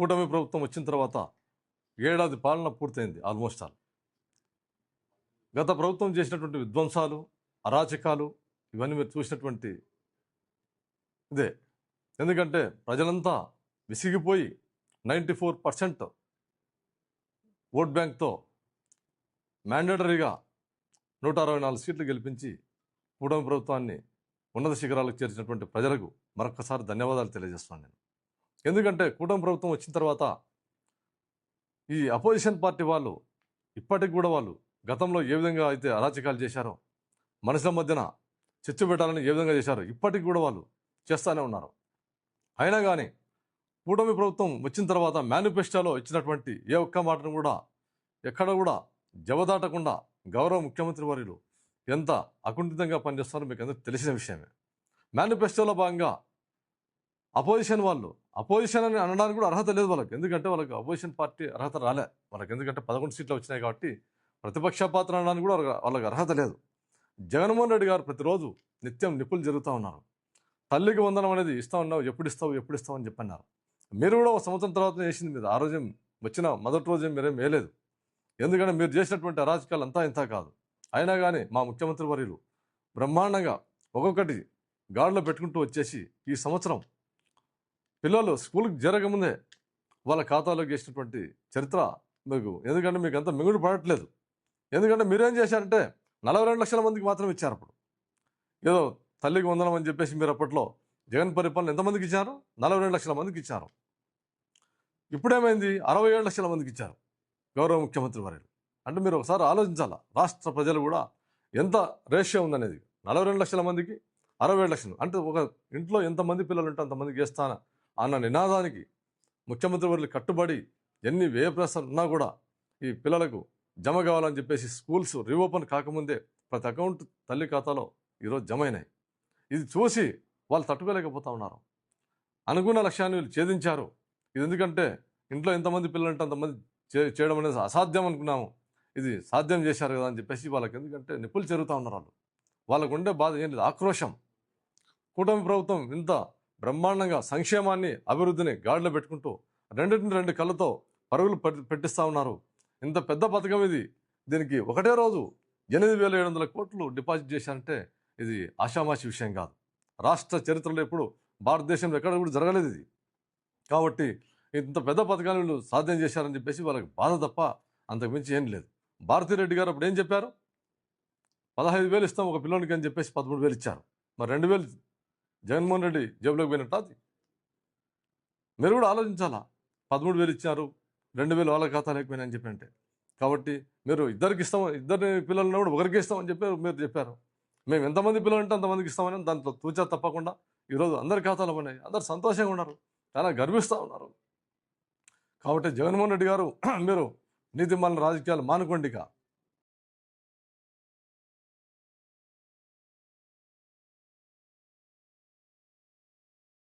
కూటమి ప్రభుత్వం వచ్చిన తర్వాత ఏడాది పాలన పూర్తయింది ఆల్మోస్ట్ ఆల్ గత ప్రభుత్వం చేసినటువంటి విధ్వంసాలు అరాచకాలు ఇవన్నీ మీరు చూసినటువంటి ఇదే. ఎందుకంటే ప్రజలంతా విసిగిపోయి నైంటీ ఫోర్ పర్సెంట్ ఓట్ బ్యాంక్తో మ్యాండేటరీగా నూట అరవై నాలుగు సీట్లు గెలిపించి కూటమి ప్రభుత్వాన్ని ఉన్నత శిఖరాలకు చేర్చినటువంటి ప్రజలకు మరొకసారి ధన్యవాదాలు తెలియజేస్తున్నాను నేను. ఎందుకంటే కూటమి ప్రభుత్వం వచ్చిన తర్వాత ఈ అపోజిషన్ పార్టీ వాళ్ళు ఇప్పటికి కూడా వాళ్ళు గతంలో ఏ విధంగా అయితే అరాచకాలు చేశారో మనుషుల మధ్యన చర్చ పెట్టాలని ఏ విధంగా చేశారో ఇప్పటికి కూడా వాళ్ళు చేస్తూనే ఉన్నారు. అయినా కానీ కూటమి ప్రభుత్వం వచ్చిన తర్వాత మేనిఫెస్టోలో ఇచ్చినటువంటి ఏ ఒక్క మాటను కూడా ఎక్కడ కూడా జవదాటకుండా గౌరవ ముఖ్యమంత్రి వర్యులు ఎంత అకుంఠితంగా పనిచేస్తారో మీకు అందరికీ తెలిసిన విషయమే. మేనిఫెస్టోలో భాగంగా అపోజిషన్ వాళ్ళు అపోజిషన్ అని అనడానికి కూడా అర్హత లేదు వాళ్ళకి. ఎందుకంటే వాళ్ళకి అపోజిషన్ పార్టీ అర్హత రాలే. వాళ్ళకి ఎందుకంటే పదకొండు సీట్లు వచ్చినాయి కాబట్టి ప్రతిపక్ష పాత్ర అనడానికి కూడా వాళ్ళకి- అర్హత లేదు. జగన్మోహన్ రెడ్డి గారు ప్రతిరోజు నిత్యం నిప్పులు జరుగుతూ ఉన్నారు. తల్లికి వందనం అనేది ఇస్తా ఉన్నావు ఎప్పుడు ఇస్తావు ఎప్పుడు ఇస్తావు అని చెప్పన్నారు. మీరు కూడా ఒక సంవత్సరం తర్వాత చేసింది మీద ఆ రోజు వచ్చిన మొదటి రోజు మీరేం వేయలేదు. ఎందుకంటే మీరు చేసినటువంటి అరాజకాలు అంతా ఇంత కాదు. అయినా కానీ మా ముఖ్యమంత్రి వర్యులు బ్రహ్మాండంగా ఒక్కొక్కటి గాడిలో పెట్టుకుంటూ వచ్చేసి ఈ సంవత్సరం పిల్లలు స్కూల్కి జరగముందే వాళ్ళ ఖాతాలోకి వేసినటువంటి చరిత్ర మీకు. ఎందుకంటే మీకు అంత మింగుడు పడట్లేదు. ఎందుకంటే మీరేం చేశారంటే నలభై రెండు లక్షల మందికి మాత్రం ఇచ్చారు అప్పుడు. ఏదో తల్లికి వందనం అని చెప్పేసి మీరు అప్పట్లో జగన్ పరిపాలన ఎంతమందికి ఇచ్చారు? నలభై రెండు లక్షల మందికి ఇచ్చారు. ఇప్పుడేమైంది? అరవై ఏడు లక్షల మందికి ఇచ్చారు గౌరవ ముఖ్యమంత్రి వర్యులు అంటే మీరు ఒకసారి ఆలోచించాలా? రాష్ట్ర ప్రజలు కూడా ఎంత రేషియో ఉందనేది? నలభై రెండు లక్షల మందికి అరవై ఏడు లక్షలు. అంటే ఒక ఇంట్లో ఎంతమంది పిల్లలు ఉంటే అంతమందికి వేస్తానా అన్న నినాదానికి ముఖ్యమంత్రి వర్లు కట్టుబడి ఎన్ని వ్యయ ప్రశ్నలు ఉన్నా కూడా ఈ పిల్లలకు జమ కావాలని చెప్పేసి స్కూల్స్ రీఓపెన్ కాకముందే ప్రతి అకౌంట్ తల్లి ఖాతాలో ఈరోజు జమ అయినాయి. ఇది చూసి వాళ్ళు తట్టుకోలేకపోతా ఉన్నారు. అనుకున్న లక్ష్యాన్ని వీళ్ళు ఛేదించారు. ఇది ఎందుకంటే ఇంట్లో ఎంతమంది పిల్లలు అంటే అంతమంది చే చేయడం అనేది అసాధ్యం అనుకున్నాము. ఇది సాధ్యం చేశారు కదా అని చెప్పేసి వాళ్ళకి ఎందుకంటే నిప్పులు చెరుగుతూ ఉన్నారు వాళ్ళు. వాళ్ళకు ఉండే బాధ ఏం లేదు. ఆక్రోశం కూటమి ప్రభుత్వం ఇంత బ్రహ్మాండంగా సంక్షేమాన్ని అభివృద్ధిని గాడిలో పెట్టుకుంటూ రెండింటిని రెండు కళ్ళతో పరుగులు పెట్టి- పెట్టిస్తా ఉన్నారు. ఇంత పెద్ద పథకం ఇది. దీనికి ఒకటే రోజు ఎనిమిది వేల ఏడు వందల కోట్లు డిపాజిట్ చేశారంటే ఇది ఆషామాషి విషయం కాదు. రాష్ట్ర చరిత్రలో ఎప్పుడు భారతదేశంలో ఎక్కడ కూడా జరగలేదు ఇది. కాబట్టి ఇంత పెద్ద పథకాలు వీళ్ళు సాధ్యం చేశారని చెప్పేసి వాళ్ళకి బాధ తప్ప అంతకు మించి ఏం లేదు. భారతిరెడ్డి గారు అప్పుడు ఏం చెప్పారు? పదహైదు వేలు ఇస్తాం ఒక పిల్లోనికి అని చెప్పేసి పదమూడు వేలు ఇచ్చారు. మరి రెండు వేలు జగన్మోహన్ రెడ్డి జేబులోకి పోయినట్టు అది మీరు కూడా ఆలోచించాలా? పదమూడు వేలు ఇచ్చారు రెండు వేలు వాళ్ళ ఖాతా లేకపోయినాయని చెప్పి అంటే. కాబట్టి మీరు ఇద్దరికి ఇస్తాం ఇద్దరు పిల్లలు కూడా ఒకరికి ఇస్తామని చెప్పారు మీరు చెప్పారు. మేము ఎంతమంది పిల్లలు ఉంటే అంతమందికి ఇస్తామని దాంట్లో తూచా తప్పకుండా ఈరోజు అందరి ఖాతాలో ఉన్నాయి. అందరు సంతోషంగా ఉన్నారు. చాలా గర్విస్తూ ఉన్నారు. కాబట్టి జగన్మోహన్ రెడ్డి గారు మీరు నీతి మాలిన రాజకీయాలు మానుకోండిగా